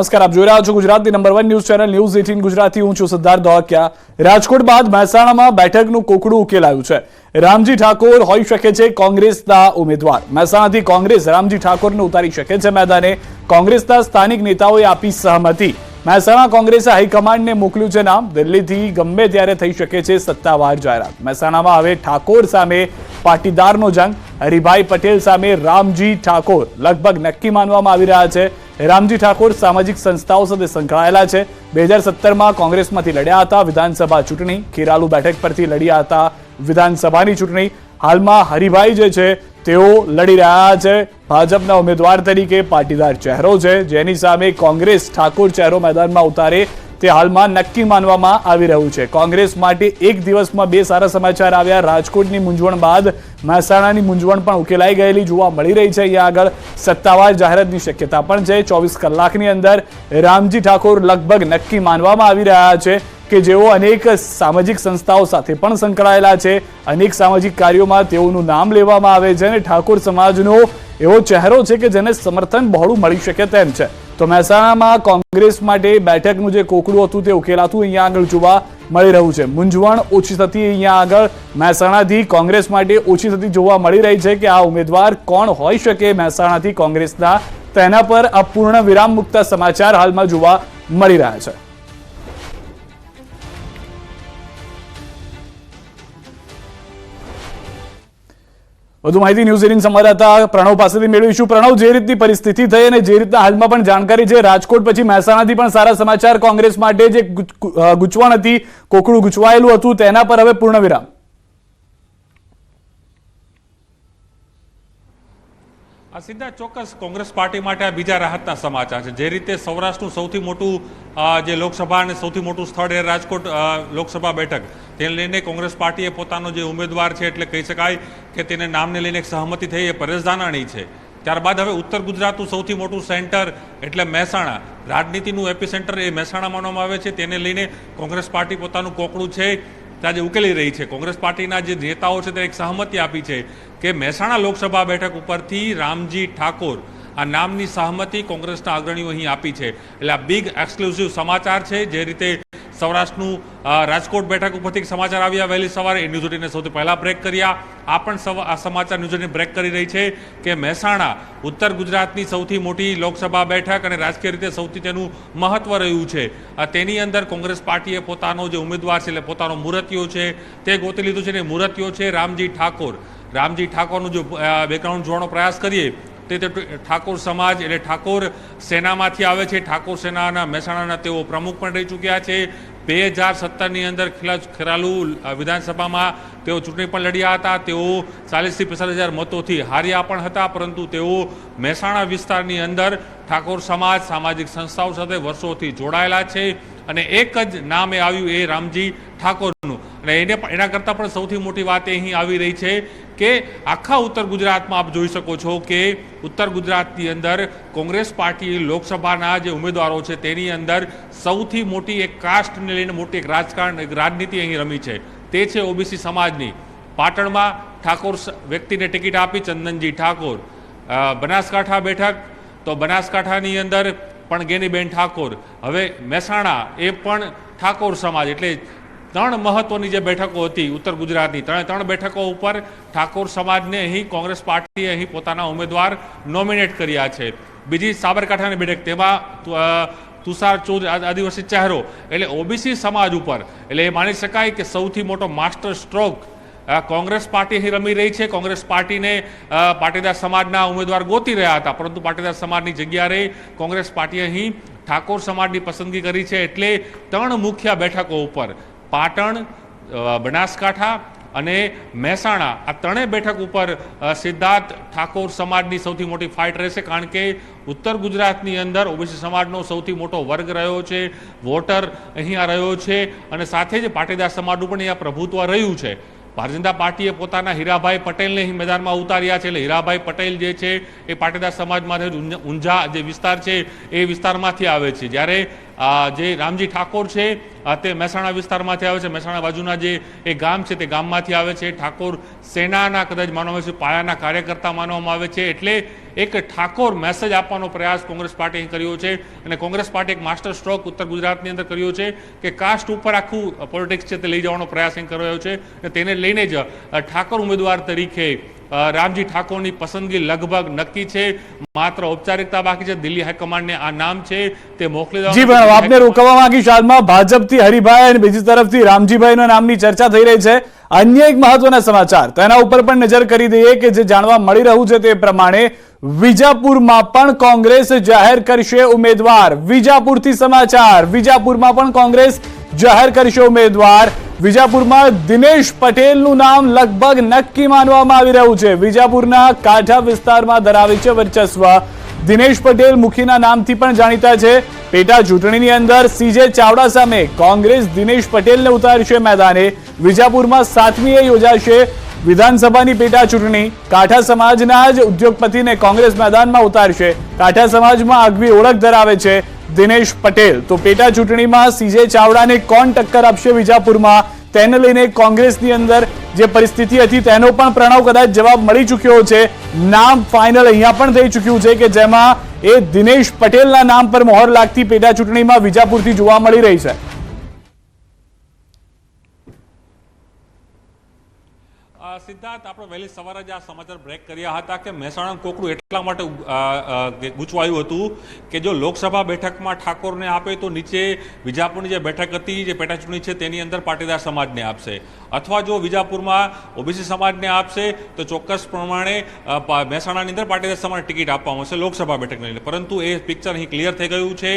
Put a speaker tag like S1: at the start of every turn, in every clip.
S1: નમસ્કાર, આપ જોઈ રહ્યા છો ગુજરાતની number one news channel news eighteen Gujarati. હું છું સિદ્ધાર્થ ધોળકિયા રાજકોટ બાદ મહેસાણામાં બેઠકનું કોકડું ઉકેલાયું છે. રામજી ઠાકોર હોઈ શકે છે કોંગ્રેસના ઉમેદવાર. મહેસાણાથી કોંગ્રેસ રામજી ઠાકોરને ઉતારી શકે છે મેદાને. કોંગ્રેસના સ્થાનિક નેતાઓએ આપી સહમતિ. મહેસાણા કોંગ્રેસે હાઈકમાન્ડને મોકલ્યું છે નામ. દિલ્હીથી ગમે ત્યારે થઈ શકે છે સત્તાવાર જાહેરાત. મહેસાણામાં હવે ઠાકોર સામે પાટીદારનો જંગ. હરિભાઈ પટેલ સામે રામજી ઠાકોર. લગભગ નક્કી માનવામાં આવી રહ્યા છે રામજી ઠાકોર સામાજિક સંસ્થાઓ સાથે સંકળાયેલા છે. બે હજાર સત્તરમાં કોંગ્રેસમાંથી લડ્યા હતા વિધાનસભા ચૂંટણી. ખેરાલુ બેઠક પરથી લડ્યા હતા વિધાનસભાની ચૂંટણી. હાલમાં હરિભાઈ જે છે, તેઓ લડી રહ્યા છે. ભાજપના ઉમેદવાર તરીકે પાટીદાર ચહેરો છે. જેની સામે કોંગ્રેસ ઠાકોર ચહેરો મેદાનમાં ઉતારે તે હાલમાં નક્કી માનવામાં આવી રહ્યું છે. કોંગ્રેસ માટે એક દિવસમાં બે સારા સમાચાર આવ્યા. રાજકોટની મૂંઝવણ બાદ મહેસાણાની મૂંઝવણ પણ ઉકેલાઈ ગયેલી જોવા મળી રહી છે. અહીંયા આગળ સત્તાવાર જાહેરાતની શક્યતા પણ છે. ચોવીસ કલાકની અંદર રામજી ઠાકોર લગભગ નક્કી માનવામાં આવી રહ્યા છે. કે જેઓ અનેક સામાજિક સંસ્થાઓ સાથે પણ સંકળાયેલા છે. અનેક સામાજિક કાર્યોમાં તેઓનું નામ લેવામાં આવે છે અને ઠાકોર સમાજનો એવો ચહેરો છે કે જેને સમર્થન બહોળું મળી શકે તેમ છે. તો મહેસાણામાં કોંગ્રેસ માટે બેઠકનું જે કોકડું હતું તે ઉકેલાતું અહીંયા આગળ જોવા મળી રહ્યું છે. મૂંઝવણ ઓછી થતી અહીંયા આગળ મહેસાણાથી કોંગ્રેસ માટે ઓછી થતી જોવા મળી રહી છે કે આ ઉમેદવાર કોણ હોઈ શકે મહેસાણાથી કોંગ્રેસના? તેના પર અપૂર્ણ વિરામ મુકતા સમાચાર હાલમાં જોવા મળી રહ્યા છે. વધુ માહિતી ન્યૂઝ એટીન સંવાદદાતા પ્રણવ પાસેથી મેળવીશું. પ્રણવ, જે રીતની પરિસ્થિતિ થઈ અને જે રીતના હાલમાં પણ જાણકારી છે, રાજકોટ પછી મહેસાણાથી પણ સારા સમાચાર કોંગ્રેસ માટે જે ગુચ- ગૂંચવણ હતી, કોકડું ગૂંચવાયેલું હતું, તેના પર હવે પૂર્ણ
S2: આ સીધા ચોક્કસ કોંગ્રેસ પાર્ટી માટે આ બીજા રાહતના સમાચાર છે. જે રીતે સૌરાષ્ટ્રનું સૌથી મોટું જે લોકસભા અને સૌથી મોટું સ્થળ એ રાજકોટ લોકસભા બેઠક, તેને લઈને કોંગ્રેસ પાર્ટીએ પોતાનો જે ઉમેદવાર છે એટલે કહી શકાય કે તેને નામને લઈને એક સહમતિ થઈ એ પરેશ ધાનાણી છે. ત્યારબાદ હવે ઉત્તર ગુજરાતનું સૌથી મોટું સેન્ટર એટલે મહેસાણા. રાજનીતિનું એપિસેન્ટર એ મહેસાણા માનવામાં આવે છે. તેને લઈને કોંગ્રેસ પાર્ટી પોતાનું કોકડું છે. તે આજે ઉકેલી રહી છે. કોંગ્રેસ પાર્ટીના જે નેતાઓ છે તે એક સહમતિ આપી છે કે મહેસાણા લોકસભા બેઠક ઉપરથી રામજી ઠાકોર આ નામની સહમતિ કોંગ્રેસના અગ્રણીઓ અહીં આપી છે. એટલે આ બિગ એક્સક્લુઝિવ સમાચાર છે જે રીતે સૌરાષ્ટ્રનું રાજકોટ બેઠક ઉપરથી સમાચાર આવ્યા. વહેલી સવારે ન્યૂઝ એટીને સૌથી પહેલાં બ્રેક કર્યા. આ પણ આ સમાચાર ન્યૂઝ એટીન બ્રેક કરી રહી છે કે મહેસાણા ઉત્તર ગુજરાતની સૌથી મોટી લોકસભા બેઠક અને રાજકીય રીતે સૌથી તેનું મહત્વ રહ્યું છે. તેની અંદર કોંગ્રેસ પાર્ટીએ પોતાનો જે ઉમેદવાર છે એટલે પોતાનો મૂર્તિઓ છે તે ગોતી લીધું છે અને મૂર્તિઓ છે રામજી ઠાકોર. રામજી ઠાકોરનું જો બેકગ્રાઉન્ડ જોવાનો પ્રયાસ કરીએ તે ઠાકોર સમાજ એટલે ઠાકોર સેનામાંથી આવે છે. ઠાકોર સેનાના મહેસાણાના તેઓ પ્રમુખ પણ રહી ચૂક્યા છે. બે હજાર સત્તરની અંદર ખેરાલુ વિધાનસભામાં તેઓ ચૂંટણી પણ લડ્યા હતા. તેઓ ચાલીસથી પિસ્તાલીસ હજાર મતોથી હાર્યા પણ હતા, પરંતુ તેઓ મહેસાણા વિસ્તારની અંદર ઠાકોર સમાજ, સામાજિક સંસ્થાઓ સાથે વર્ષોથી જોડાયેલા છે અને એક જ નામે આવ્યું એ રામજી ઠાકોરનું. અને એને એના કરતાં પણ સૌથી મોટી વાત એ અહીં આવી રહી છે કે આખા ઉત્તર ગુજરાતમાં આપ જોઈ શકો છો કે ઉત્તર ગુજરાતની અંદર કોંગ્રેસ પાર્ટી લોકસભાના જે ઉમેદવારો છે તેની અંદર સૌથી મોટી એક કાસ્ટને લઈને મોટી એક રાજકારણ એક રાજનીતિ અહીં રમી છે. તે છે ઓબીસી સમાજની. પાટણમાં ઠાકોર વ્યક્તિને ટિકિટ આપી ચંદનજી ઠાકોર. બનાસકાંઠા બેઠક. તો બનાસકાંઠાની અંદર પણ ગેનીબેન ઠાકોર. હવે મહેસાણા એ પણ ઠાકોર સમાજ. એટલે ત્રણ મહત્વની જે બેઠકો હતી ઉત્તર ગુજરાતની, ત્રણે ત્રણ બેઠકો ઉપર ઠાકોર સમાજને અહીં કોંગ્રેસ પાર્ટીએ અહીં પોતાના ઉમેદવાર નોમિનેટ કર્યા છે. બીજી સાબરકાંઠાની બેઠક, તેમાં તુષાર ચૌદ આદિવાસી ચહેરો એટલે ઓબીસી સમાજ ઉપર. એટલે એ માની શકાય કે સૌથી મોટો માસ્ટર સ્ટ્રોક કોંગ્રેસ પાર્ટી અહીં રમી રહી છે. કોંગ્રેસ પાર્ટીને પાટીદાર સમાજના ઉમેદવાર ગોતી રહ્યા હતા, પરંતુ પાટીદાર સમાજની જગ્યાએ કોંગ્રેસ પાર્ટીએ અહીં ઠાકોર સમાજની પસંદગી કરી છે. એટલે ત્રણ મુખ્ય બેઠકો ઉપર પાટણ બનાસકાંઠા અને મહેસાણા આ ત્રણેય બેઠક ઉપર સિદ્ધાર્થ ઠાકોર સમાજની સૌથી મોટી ફાઇટ રહેશે કારણ કે ઉત્તર ગુજરાતની અંદર ઓબીસી સમાજનો સૌથી મોટો વર્ગ રહ્યો છે, વોટર અહીંયા રહ્યો છે અને સાથે જ પાટીદાર સમાજનું પણ અહીંયા પ્રભુત્વ રહ્યું છે. ભારતીય જનતા પાર્ટીએ પોતાના હીરાભાઈ પટેલને અહીં મેદાનમાં ઉતાર્યા છે એટલે હીરાભાઈ પટેલ જે છે એ પાટીદાર સમાજમાંથી ઊંઝા- જે વિસ્તાર છે એ વિસ્તારમાંથી આવે છે. જ્યારે જે રામજી ઠાકોર છે તે મહેસાણા વિસ્તારમાંથી આવે છે. મહેસાણા બાજુના જે એ ગામ છે તે ગામમાંથી આવે છે. ઠાકોર સેનાના કદાચ માનવામાં આવે છે, પાયાના કાર્યકર્તા માનવામાં આવે છે. એટલે એક ઠાકોર મેસેજ આપવાનો પ્રયાસ કોંગ્રેસ પાર્ટીએ કર્યો છે અને કોંગ્રેસ પાર્ટી એક માસ્ટર સ્ટ્રોક ઉત્તર ગુજરાતની અંદર કર્યો છે કે કાસ્ટ ઉપર આખું પોલિટિક્સ છે તે લઈ જવાનો પ્રયાસ અહીં કર્યો છે અને તેને લઈને જ ઠાકોર ઉમેદવાર તરીકે રામજી ઠાકોરની પસંદગી લગભગ નક્કી છે. માત્ર ઔપચારિકતા બાકી છે. દિલ્હી હાઈકમાન્ડને આ નામ છે. તે મોકલી
S1: જી. પણ આપને રોકવા માંગીશ હાલમાં ભાજપથી હરિભાઈ અને બીજી તરફથી રામજીભાઈના નામની ચર્ચા થઈ રહી છે. અન્ય એક મહત્વના સમાચાર. તેના ઉપર પણ નજર કરી દઈએ કે જે જાણવા મળી રહ્યું છે તે પ્રમાણે વિજાપુરમાં પણ કોંગ્રેસ જાહેર કરશે ઉમેદવાર. વિજાપુરથી સમાચાર. વિજાપુરમાં પણ કોંગ્રેસ જાહેર કરશે ઉમેદવાર. વિજાપુરમાં દિનેશ પટેલનું નામ લગભગ નક્કી માનવામાં આવી રહ્યું છે. વિજાપુરના કાંઠા વિસ્તારમાં ધરાવે છે વર્ચસ્વ. દિનેશ પટેલ મુખીના નામથી પણ જાણીતા છે. પેટા ચૂંટણીની અંદર સીજે ચાવડા સામે કોંગ્રેસ દિનેશ પટેલને ઉતારશે મેદાને. વિજાપુરમાં સાતમીએ યોજાશે વિધાનસભાની પેટા ચૂંટણી. કાંઠા સમાજના જ ઉદ્યોગપતિને કોંગ્રેસ મેદાનમાં ઉતારશે. કાઠા સમાજમાં આગવી ઓળખ ધરાવે છે. દિનેશ પટેલ. તો પેટા ચૂંટણીમાં સીજે ચાવડાને કોણ ટક્કર આપશે વિજાપુરમાં? તેને લઈને કોંગ્રેસની અંદર જે પરિસ્થિતિ હતી, તેનો પણ પ્રણવ કદાચ જવાબ મળી ચૂક્યો છે. નામ ફાઇનલ અહીંયા પણ થઈ ચૂક્યું છે કે જેમાં એ દિનેશ પટેલના નામ પર મોહર લાગતી પેટા ચૂંટણીમાં વિજાપુરથી જોવા મળી રહી છે.
S2: સિદ્ધાર્થ, આપણે વહેલી સવારે જ આ સમાચાર બ્રેક કર્યા હતા કે મહેસાણા કોકડું એટલા માટે ગૂંચવાયું હતું કે જો લોકસભા બેઠકમાં ઠાકોરને આપે તો નીચે વિજાપુરની જે બેઠક હતી, જે પેટાચૂંટણી છે, તેની અંદર પાટીદાર સમાજને આપશે. અથવા જો વિજાપુરમાં ઓબીસી સમાજને આપશે, તો ચોક્કસ પ્રમાણે મહેસાણાની અંદર પાટીદાર સમાજને ટિકિટ આપવામાં આવશે લોકસભા બેઠકને લઈને. પરંતુ એ પિક્ચર અહીં ક્લિયર થઈ ગયું છે.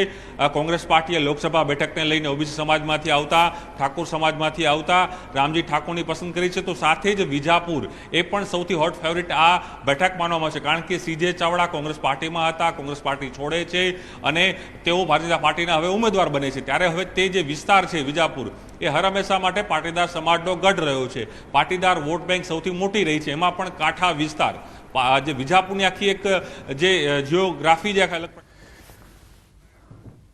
S2: કોંગ્રેસ પાર્ટીએ લોકસભા બેઠકને લઈને ઓબીસી સમાજમાંથી આવતા, ઠાકોર સમાજમાંથી આવતા, રામજી ઠાકોરની પસંદ કરી છે. તો સાથે જ વિજાપુર. એ પણ સૌથી હોટ ફેવરિટ આ બેઠક માનવામાં છે કારણ કે સીજે ચાવડા કોંગ્રેસ પાર્ટીમાં હતા, કોંગ્રેસ પાર્ટી છોડે છે અને તેઓ ભારતીય જનતા પાર્ટીના હવે ઉમેદવાર બને છે. ત્યારે હવે તે જે વિસ્તાર છે વિજાપુર, એ હર હંમેશા માટે પાટીદાર સમાજનો ગઢ રહ્યો છે. પાટીદાર વોટ બેંક સૌથી મોટી રહી છે. એમાં પણ કાંઠા વિસ્તાર. જે વિજાપુરની આખી એક, જે જીઓગ્રાફી જે આખી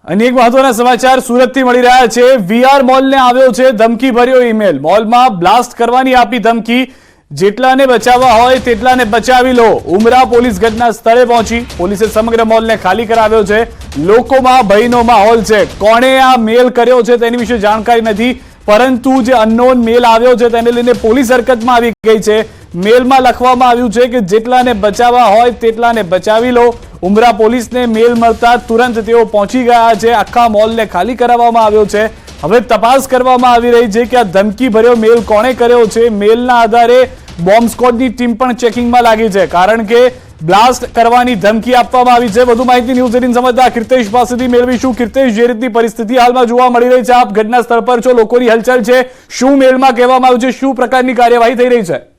S1: અને એક મહત્વના સમાચાર સુરતથી મળી રહ્યા છે. વીઆર મોલને આવ્યો છે ધમકી ભર્યો ઈમેલ મોલમાં બ્લાસ્ટ કરવાની આપી ધમકી. જેટલાને બચાવવા હોય તેટલાને બચાવી લો. ઉમરા પોલીસ ઘટના સ્થળે પહોંચી. પોલીસે સમગ્ર મોલને ખાલી કરાવ્યો છે. લોકોમાં ભયનો માહોલ છે. કોણે આ મેલ કર્યો છે તેની વિશે જાણકારી નથી. પરંતુ જે અનનોન મેલ આવ્યો છે તેને લઈને પોલીસ હરકતમાં આવી ગઈ છે. મેલમાં લખવામાં આવ્યું છે કે જેટલાને બચાવવા હોય તેટલાને બચાવી લો. ઉમરા પોલીસને મેલ મળતા તુરંત તેઓ પહોંચી ગયા છે. આખા મોલને ખાલી કરાવવામાં આવ્યો છે. હવે તપાસ કરવામાં આવી રહી છે કે આ ધમકી ભર્યો મેલ કોણે કર્યો છે? મેલના આધારે બોમ્બ સ્કોડની ટીમ પણ ચેકિંગમાં લાગી છે. કારણ કે બ્લાસ્ટ કરવાની ધમકી આપવામાં આવી છે. વધુ માહિતી ન્યૂઝ એટીન સમજતા કીર્તેશ પાસેથી મેળવીશું. કીર્તેશ, જે રીતની પરિસ્થિતિ હાલમાં જોવા મળી રહી છે, આપ ઘટના સ્થળ પર છો. લોકોની હલચલ છે. શું મેલમાં કહેવામાં આવ્યું છે? શું પ્રકારની કાર્યવાહી થઈ રહી છે?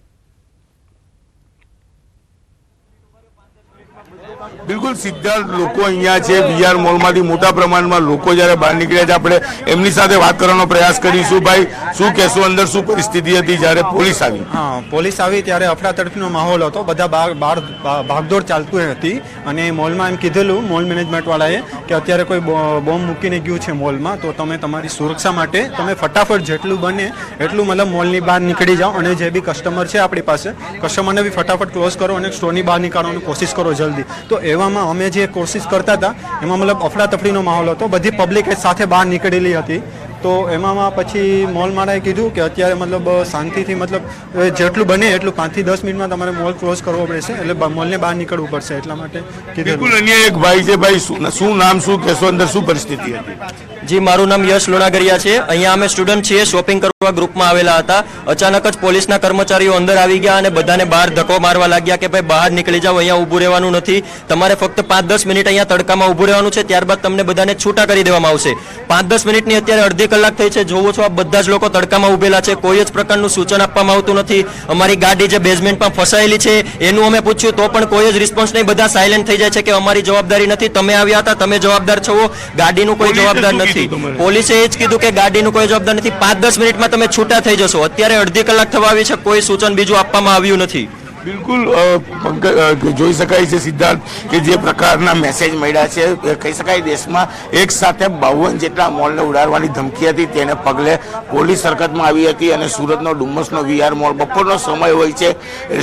S3: બિલકુલ સીધા લોકો અહીંયા છે વીઆર મોલમાંથી મોટા પ્રમાણમાં લોકો જ્યારે બહાર નીકળ્યા છે, આપણે એમની સાથે વાત કરવાનો પ્રયાસ કરીશું. ભાઈ, શું કહેશું અંદર, શું પરિસ્થિતિ હતી જ્યારે પોલીસ આવી?
S4: હા, પોલીસ આવી ત્યારે અફરાતફરીનો માહોલ હતો. બધા બહાર ભાગદોડ ચાલતું હતી અને મોલમાં એમ કીધેલું મોલ મેનેજમેન્ટવાળાએ કે અત્યારે કોઈ બોમ્બ મૂકીને ગયું છે મોલમાં, તો તમે તમારી સુરક્ષા માટે, તમે ફટાફટ જેટલું બને એટલું મતલબ મોલની બહાર નીકળી જાઓ અને જે બી કસ્ટમર છે આપણી પાસે કસ્ટમરને બી ફટાફટ ક્લોઝ કરો અને સ્ટોરની બહાર નીકાળવાની કોશિશ કરો જલ્દી. તો એવામાં અમે જે કોર્સિસ કરતા હતા એમાં મતલબ અફડાતફડીનો માહોલ હતો બધી પબ્લિક એ સાથે બહાર નીકળેલી હતી. તો એમાં પછી મોલ મારાએ કીધું કે અત્યારે મતલબ શાંતિથી મતલબ જેટલું બને એટલું પાંચથી દસ મિનિટમાં તમારે મોલ ક્લોઝ કરવો પડશે એટલે મોલને બહાર નીકળવું પડશે એટલા માટે કીધું.
S3: બિલકુલ અન્ય એક ભાઈ છે ભાઈ શું શું નામ શું કહેશો અંદર શું પરિસ્થિતિ હતી?
S5: જી મારું નામ યશ લોણાગરિયા છે. અહીંયા અમે સ્ટુડન્ટ છીએ શોપિંગ કરવા ગ્રુપમાં આવેલા હતા. અચાનક જ પોલીસના કર્મચારીઓ અંદર આવી ગયા અને બધાને બહાર ધક્કો મારવા લાગ્યા કે ભાઈ બહાર નીકળી જાઓ અહીંયા ઊભું રહેવાનું નથી. તમારે ફક્ત પાંચ દસ મિનિટ અહીંયા તડકામાં ઊભું રહેવાનું છે ત્યારબાદ તમને બધાને છૂટા કરી દેવામાં આવશે. પાંચ દસ મિનિટની અત્યારે અડધી કલાક થઈ છે જોવો છો આ બધા જ લોકો તડકામાં ઊભેલા છે કોઈ જ પ્રકારનું સૂચન આપવામાં આવતું નથી. અમારી ગાડી જે બેઝમેન્ટમાં ફસાયેલી છે એનું અમે પૂછ્યું તો પણ કોઈ જ રિસ્પોન્સ નહીં. બધા સાયલેન્ટ થઈ જાય છે કે અમારી જવાબદારી નથી. તમે આવ્યા હતા તમે જવાબદાર છો. ગાડીનું કોઈ જવાબદાર નથી. પોલીસે એ જ કીધું કે ગાડીનું કોઈ જવાબદાર નથી. પાંચ દસ મિનિટમાં તમે છૂટા થઈ જશો. અત્યારે અડધી કલાક થવા આવી છે, કોઈ સૂચન બીજું આપવામાં આવ્યું નથી.
S3: બિલકુલ જોઈ શકાય છે સિદ્ધાર્થ કે જે પ્રકારના મેસેજ મળ્યા છે. કહી શકાય દેશમાં એક સાથે બાવન જેટલા મોલને ઉડાડવાની ધમકી હતી. તેને પગલે પોલીસ હરકતમાં આવી હતી અને સુરતનો ડુમ્મસનો વીઆર મોલ બપોરનો સમય હોય છે.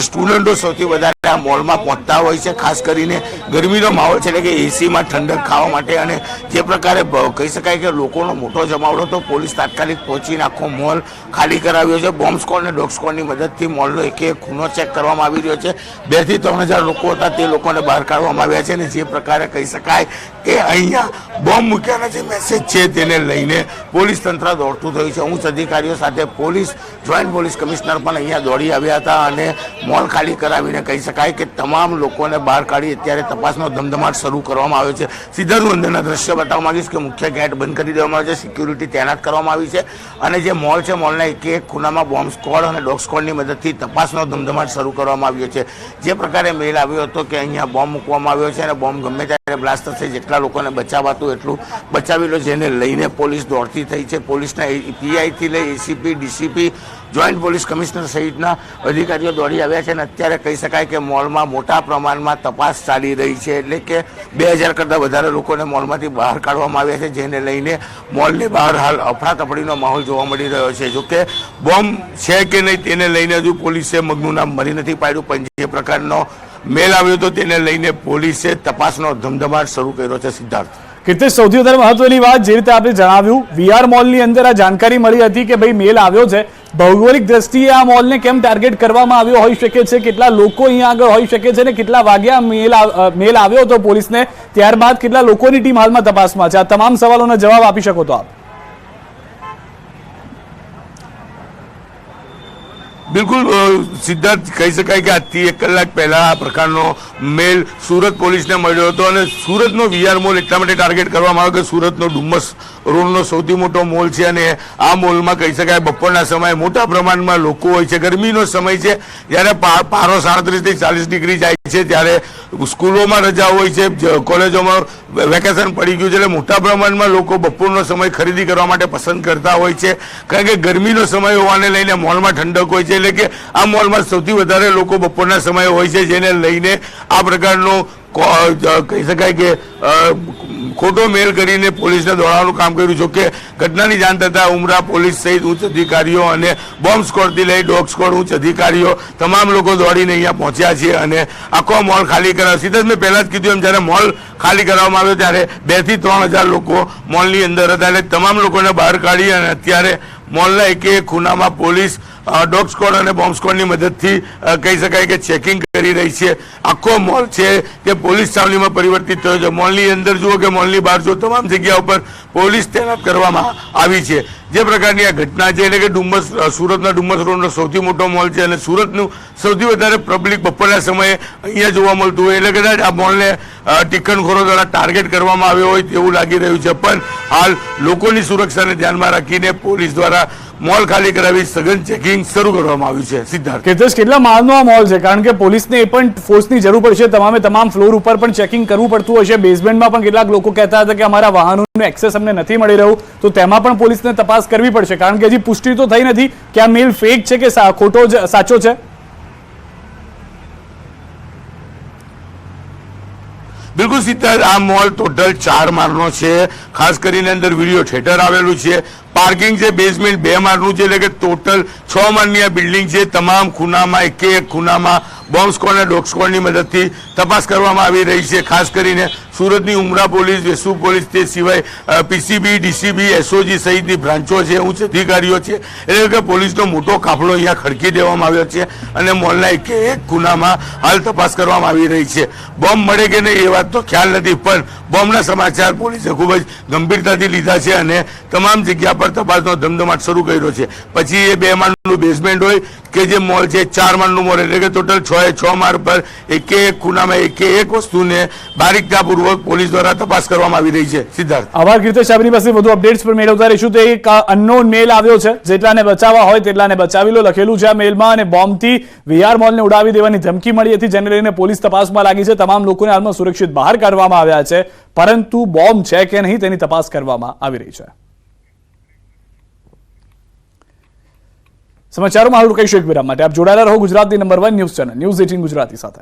S3: સ્ટુડન્ટો સૌથી વધારે આ મોલમાં પહોંચતા હોય છે, ખાસ કરીને ગરમીનો માહોલ છે એટલે કે એસીમાં ઠંડક ખાવા માટે અને જે પ્રકારે કહી શકાય કે લોકોનો મોટો જમાવડો તો પોલીસ તાત્કાલિક પહોંચીને આખો મોલ ખાલી કરાવ્યો છે. બોમ્બ સ્કોડ અને ડોગ સ્કોડની મદદથી મોલનો એક એક ખૂનો ચેક કરવામાં આવી રહ્યો છે. બેથી ત્રણ હજાર લોકો હતા, તે લોકોને બહાર કાઢવામાં આવ્યા છે અને જે પ્રકારે કહી શકાય કે અહીંયા બોમ્બ મૂક્યાના જે મેસેજ છે તેને લઈને પોલીસ તંત્ર દોડતું થયું છે. ઉચ્ચ અધિકારીઓ સાથે પોલીસ, જોઈન્ટ પોલીસ કમિશનર પણ અહીંયા દોડી આવ્યા હતા અને મોલ ખાલી કરાવીને કહી શકાય કે તમામ લોકોને બહાર કાઢી અત્યારે તપાસનો ધમધમાટ શરૂ કરવામાં આવ્યો છે. સીધા અંદરના દ્રશ્ય બતાવવા માંગીશ કે મુખ્ય ગેટ બંધ કરી દેવામાં આવ્યો છે. સિક્યુરિટી તૈનાત કરવામાં આવી છે અને જે મોલ છે, મોલના એક એક ખૂણામાં બોમ્બ સ્કોડ અને ડોગ સ્કોડની મદદથી તપાસનો ધમધમાટ શરૂ કરવામાં આવ્યો છે. જે પ્રકારે મેલ આવ્યો હતો કે અહીંયા બોમ્બ મૂકવામાં આવ્યો છે અને બોમ્બ ગમે ત્યારે બ્લાસ્ટ થશે, જેટલા લોકોને બચાવાતું એટલું બચાવી લો, જેને લઈને પોલીસ દોડતી થઈ છે. પોલીસના પીઆઈથી લઈ ACP, DCP, joint police commissioner સહિતના અધિકારીઓ દોડી આવ્યા છે અને અત્યારે કહી શકાય કે મોલમાં મોટા પ્રમાણમાં તપાસ ચાલી રહી છે. એટલે કે બે હજાર કરતાં વધારે લોકોને મોલમાંથી બહાર કાઢવામાં આવ્યા છે, જેને લઈને મોલની બહાર હાલ અફડાતફડીનો માહોલ જોવા મળી રહ્યો છે. જોકે બોમ્બ છે કે નહીં, તેને લઈને હજુ પોલીસે મગનું નામ મરી નથી પાડ્યું. પણ જે પ્રકારનો મેલ આવ્યો હતો તેને લઈને પોલીસે તપાસનો ધમધમાટ શરૂ કર્યો છે સિદ્ધાર્થ.
S1: કીર્તિશ સૌથી વધારે મહત્વની વાત જે રીતે આપણે જણાવ્યું વીઆર મોલની અંદર આ જાણકારી મળી હતી કે ભાઈ મેલ આવ્યો છે. ભૌગોલિક દ્રષ્ટિએ આ મોલને કેમ ટાર્ગેટ કરવામાં આવ્યો હોઈ શકે છે? કેટલા લોકો અહીંયા આગળ હોઈ શકે છે ને કેટલા વાગ્યા મેલ મેલ આવ્યો હતો પોલીસને? ત્યારબાદ કેટલા લોકોની ટીમ હાલમાં તપાસમાં છે? આ તમામ સવાલોના જવાબ આપી શકો તો આપ.
S3: બિલકુલ સિદ્ધાર્થ કહી શકાય કે આજથી એક કલાક પહેલા આ પ્રકારનો મેલ સુરત પોલીસને મળ્યો હતો અને સુરતનો વીઆર મોલ એટલા માટે ટાર્ગેટ કરવામાં આવ્યો કે સુરતનો ડુમ્મસ રોડનો સૌથી મોટો મોલ છે અને આ મોલમાં કહી શકાય બપોરના સમયે મોટા પ્રમાણમાં લોકો હોય છે. ગરમીનો સમય છે, જ્યારે પારો સાડત્રીસથી ચાલીસ ડિગ્રી જાય છે, ત્યારે સ્કૂલોમાં રજા હોય છે કોલેજોમાં વેકેશન પડી ગયું છે એટલે મોટા પ્રમાણમાં લોકો બપોરનો સમય ખરીદી કરવા માટે પસંદ કરતા હોય છે. કારણ કે ગરમીનો સમય હોવાને લઈને મોલમાં ઠંડક હોય છે એટલે કે આ મોલમાં સૌથી વધારે લોકો બપોરના સમયે હોય છે, જેને લઈને આ પ્રકારનો કહી શકાય કે ખોટો મેલ કરીને પોલીસને દોડાવવાનું કામ કર્યું. જોકે ઘટનાની જાણ થતાં ઉમરા પોલીસ સહિત ઉચ્ચ અધિકારીઓ અને બોમ્બ સ્કોડથી લઈ ડોગ સ્કોડ, ઉચ્ચ અધિકારીઓ તમામ લોકો દોડીને અહીંયા પહોંચ્યા છે અને આખો મોલ ખાલી કરાવ્યો સીધા મેં પહેલાં જ કીધું એમ, જ્યારે મોલ ખાલી કરવામાં આવ્યો ત્યારે બેથી ત્રણ હજાર લોકો મોલની અંદર હતા એટલે તમામ લોકોને બહાર કાઢી અને અત્યારે મોલના એક ખૂણામાં police dog squad and bomb સ્કોડની મદદથી કહી શકાય કે ચેકિંગ કરી રહી છે. આખો મોલ છે કે પોલીસ છાવણીમાં પરિવર્તિત થયો છે. મોલની અંદર જુઓ કે મોલની બહાર જુઓ, તમામ જગ્યા ઉપર પોલીસ તૈનાત કરવામાં આવી છે. જે પ્રકારની આ ઘટના છે એટલે કે ડુમ્મસ સુરતના ડુમ્મસ રોડનો સૌથી મોટો મોલ છે અને સુરતનું સૌથી વધારે પબ્લિક બપોરના સમયે અહીંયા જોવા મળતું હોય. એટલે કદાચ આ મોલને ટિકનખોરો દ્વારા ટાર્ગેટ કરવામાં આવ્યો હોય તેવું લાગી રહ્યું છે. પણ હાલ લોકોની સુરક્ષાને ધ્યાનમાં રાખીને પોલીસ દ્વારા મોલ ખાલી કરાવી સઘન ચેકિંગ શરૂ કરવામાં આવ્યું છે સિદ્ધાર્થ.
S1: કેતેશ કેટલા માળનો આ મોલ છે કારણ કે પોલીસને એ પણ ફોર્સની જરૂર પડશે. તમામે તમામ ફ્લોર ઉપર પણ ચેકિંગ કરવું પડતું હશે. બેઝમેન્ટમાં પણ કેટલાક લોકો કહેતા હતા કે અમારા વાહનોનું એક્સેસ અમને નથી મળી રહ્યું. તો તેમાં પણ પોલીસને તપાસ કરવી પડશે. કારણ કે હજી પુષ્ટિ તો થઈ નથી કે આ મેલ ફેક છે કે ખોટો સાચો છે?
S3: બિલકુલ સિદ્ધાર્થ આ મોલ ટોટલ ચાર માળનો છે. ખાસ કરીને અંદર વીડિયો થિયેટર આવેલું છે. પાર્કિંગ છે બેઝમેન્ટ બે માળનું છે, એટલે કે ટોટલ છ માળની આ બિલ્ડિંગ છે. તમામ ખૂનામાં એક એક ખૂનામાં બોમ્બ સ્કોડ અને ડોગ સ્કોડની મદદથી તપાસ કરવામાં આવી રહી છે, ખાસ કરીને સુરતની ઉમરા પોલીસ, વેસુ પોલીસ તે સિવાય પીસીબી, ડીસીબી, એસઓજી સહિતની બ્રાન્ચો છે ઉચ્ચ અધિકારીઓ છે. એટલે કે પોલીસનો મોટો કાફલો અહીંયા ખડકી દેવામાં આવ્યો છે અને મોલના એક એક ગુનામાં હાલ તપાસ કરવામાં આવી રહી છે. બોમ્બ મળે કે નહીં એ વાત તો ખ્યાલ નથી, પણ બોમ્બના સમાચાર પોલીસે ખૂબ જ ગંભીરતાથી લીધા છે અને તમામ જગ્યા પર તપાસનો ધમધમાટ શરૂ કર્યો છે. પછી એ બે માળનું બેઝમેન્ટ હોય કે જે મોલ છે, ચાર માળનું મોલ, એટલે કે ટોટલ છ એ છ માળ પર એક એક ખૂણામાં એક એક વસ્તુને બારીકતાપૂર્વક પોલીસ દ્વારા તપાસ કરવામાં આવી રહી છે, સિદ્ધાર્થ.
S1: આભાર, કીર્તિશ આપની પાસે વધુ અપડેટ્સ પર મેળવતા રહીશું તો એક અનનોન મેલ આવ્યો છે. જેટલાને બચાવવા હોય તેટલાને બચાવી લો, લખેલું છે આ મેલમાં અને બોમ્બથી વીઆર મોલને ઉડાવી દેવાની ધમકી મળી હતી, જેને લઈને પોલીસ તપાસમાં લાગી છે. તમામ લોકોને હાલમાં સુરક્ષિત બહાર કાઢવામાં આવ્યા છે. પરંતુ બોમ્બ છે કે નહીં તેની તપાસ કરવામાં આવી રહી છે. સમાચારોમાં હાલ કહીશું એક વિરામ માટે. આપ જોડાયેલા રહો ગુજરાતની number one news channel, news eighteen Gujarati સાથે.